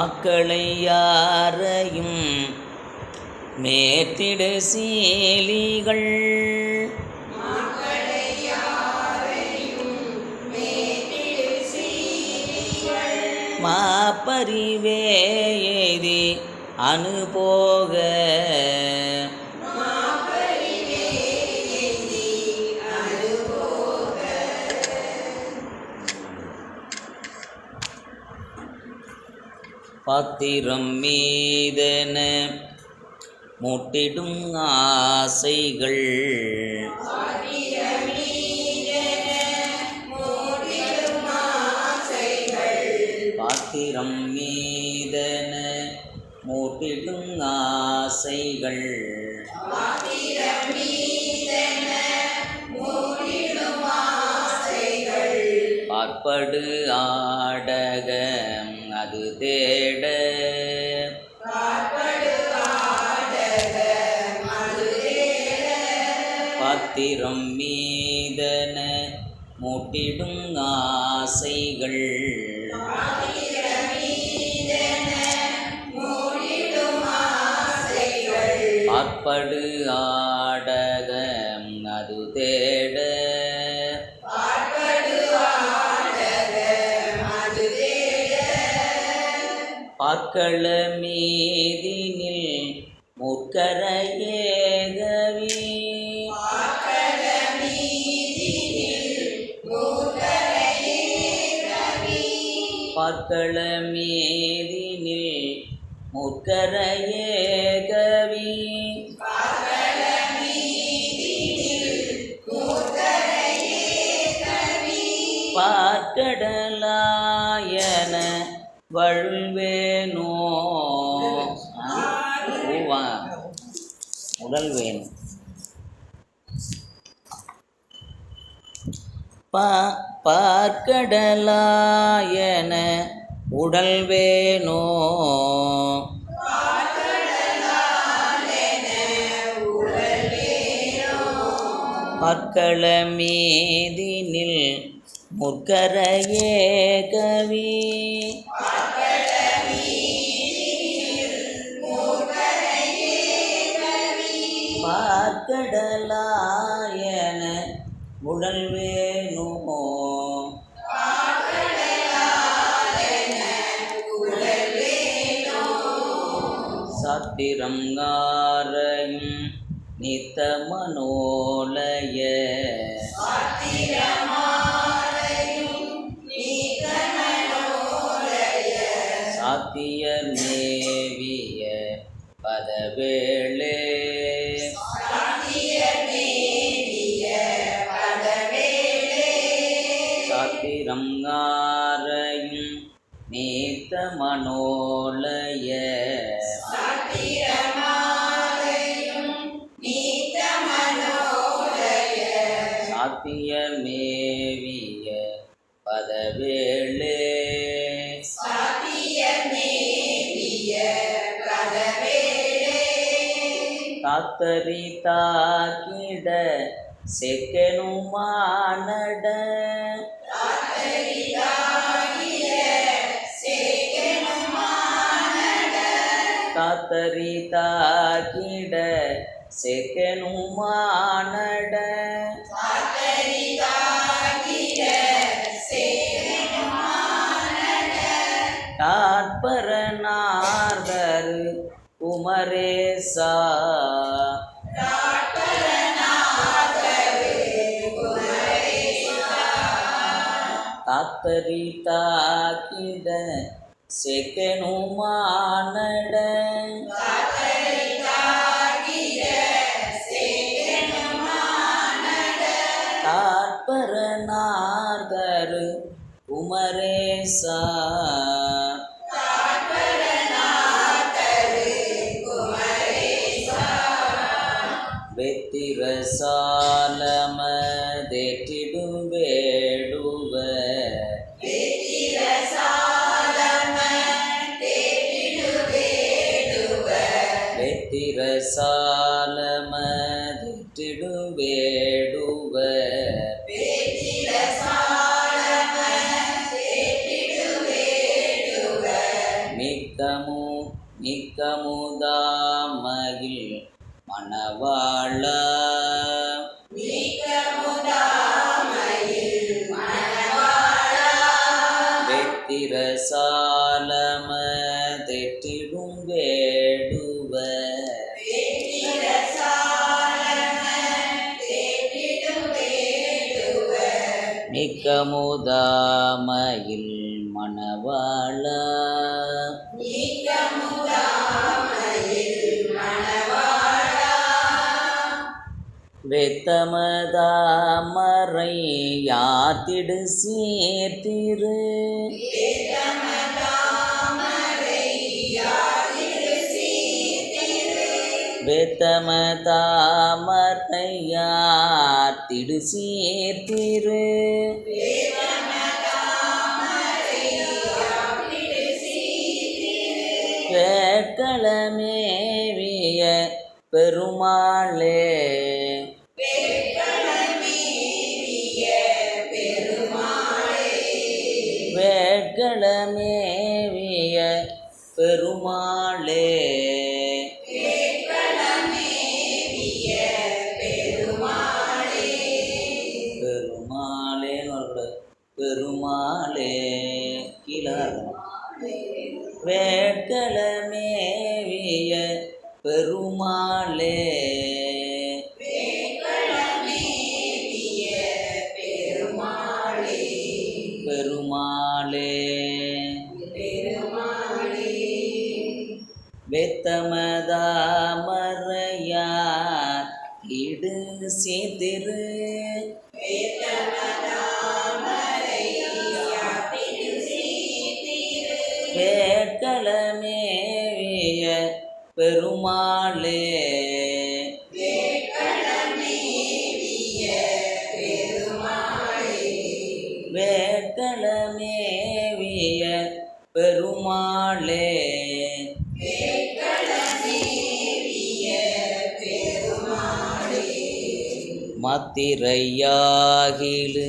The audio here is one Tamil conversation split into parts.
மாக்களை யாரையும் மேத்திட சீலிகள். மாப்பறிவே அனுபோக பாத்திரம் மீதென முட்டிடும் ஆசைகள். பாத்திரம் மீதென மூட்டிடும் ஆசைகள். பார்ப்படு ஆடகம். தேட பாத்திரம் மீதன மூட்டிடும் ஆசைகள். பார்ப்படு பார்க்கள மீதினில் முற்கர முக்கரையே உடல் வேணும். பா பார்க்கடலாயன உடல் வேணோ? பற்கள மீதினில் முற்கர ஏகவி பார்க்கடலாயன உடல் வேணுமோ சாத்திரங்காரையும் நித்த மனோலய நீத்த மனோலய. சாத்தியர் மேவிய பதவேளே. தாத்தரி தாக்கிட செக்கனு மானட தாத்தரி தாக்கிட செக்கனு குமரேசா. தாத்தரி தாக்கிட செக்கனு மானட. தாற்பரநாதர் குமரேசா. வெத்திரசாலமதேற்றிடும் சாலமதிட்டிடும் வேடுவர் மிக்கமு மிக்கமுதாமகில் மணவாழ வெத்திரசாலம மிக்க முதாமையில் மணவாள. வெத்தமதாமரை யாத்திடு சீர்திரு வெத்தமதாமரை யாத்திடு சீர்திரு வேட்களமேவிய பெருமாளே பெருமாளே கீழே தான் வேட்களமேவிய பெருமாளே பெருமாளே. வெத்தமதாமரையார் இடு சீதிரு வேட்களமேவிய பெருமாளே. மத்திரையாகிலு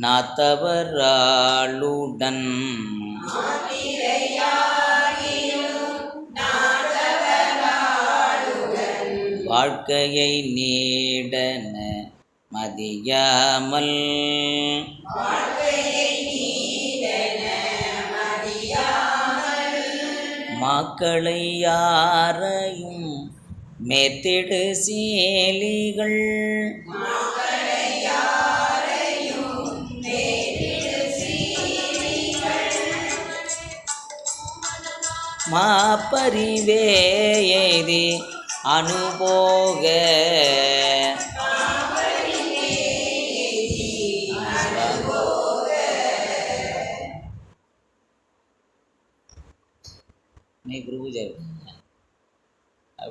நாத்தவராளுடன். வாழ்க்கையை நீடன மதியாமல். வாழ்க்கையை மக்களை யாரையும் மேத்திடு சீலிகள். மாப்பரிவே எய்தி அனுபோக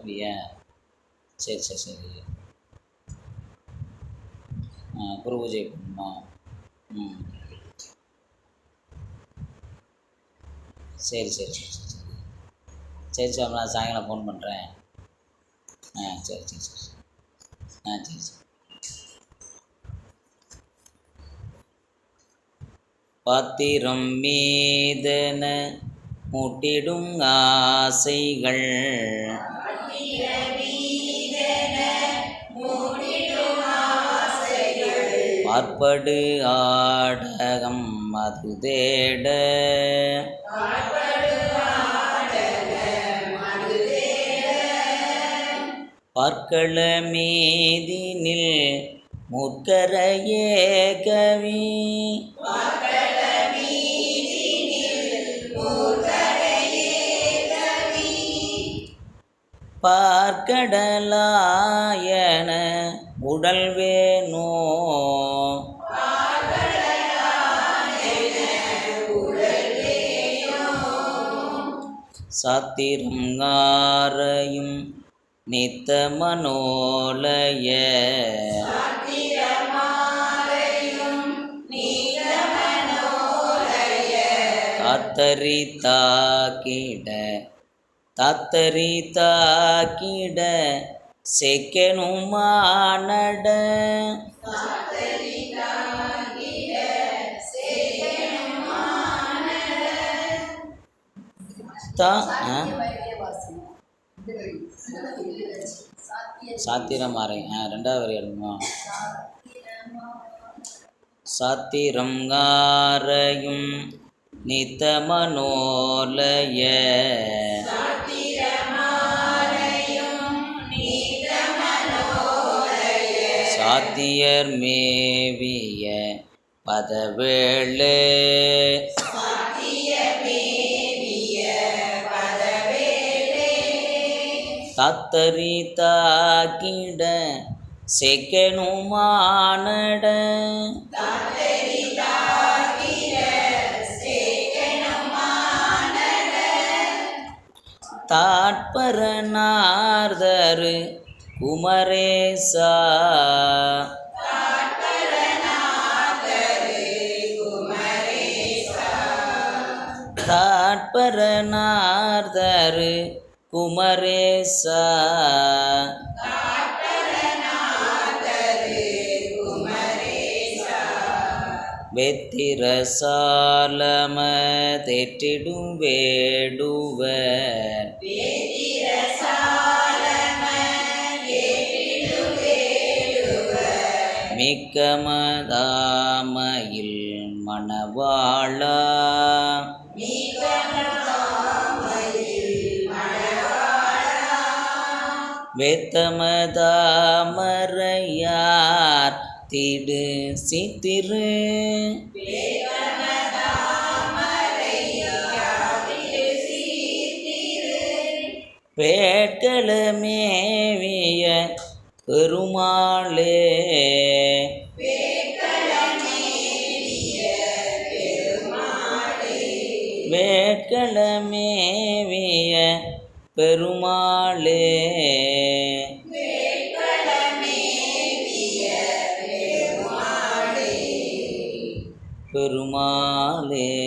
அப்படியா? சரி சரி சரி. குரு பூஜை பண்ணுமா? ம். சரி சரி சரி சரி சரி. சரி சார் நான் சாயங்காலம் ஃபோன் பண்ணுறேன் ஆ சரி சரி சரி. ஆ சரி சரி. பாத்திரம் மீதன முட்டிடும் ஆசைகள். பார்ப்படு ஆடகம் மது தேட பார்க்கள மீதினில் முற்கரையே கவி. பார்க்கடலாயன உடல் வேணோ சாத்திரங்காரையும் நித்த மனோலய. தாத்தரி தாக்கிட தாத்தரி தாக்கிட செக்கனும் மானட தா ஆ? சாத்திரமாறை ஆ ரெண்டாவது வரி எழுதுமா சாத்திரங்காரையும் நித்தமனோலய சாத்தியர் மேவிய பதவேளே. தத்தரி தாக்கிட செக்கனுமானட. தாட்பரனார்தரு குமரேசா. தாட்பரனார்தரு குமரேசா. வெத்திரசாலம தெற்றிடும் வேடுவர். மிக்கமதாமையில் மணவாளா. வெத்தமதாமரையார் திடு சித்திரு. வேட்களமேவிய வேட்களமேவிய பெருமாளே. பெருமாளே.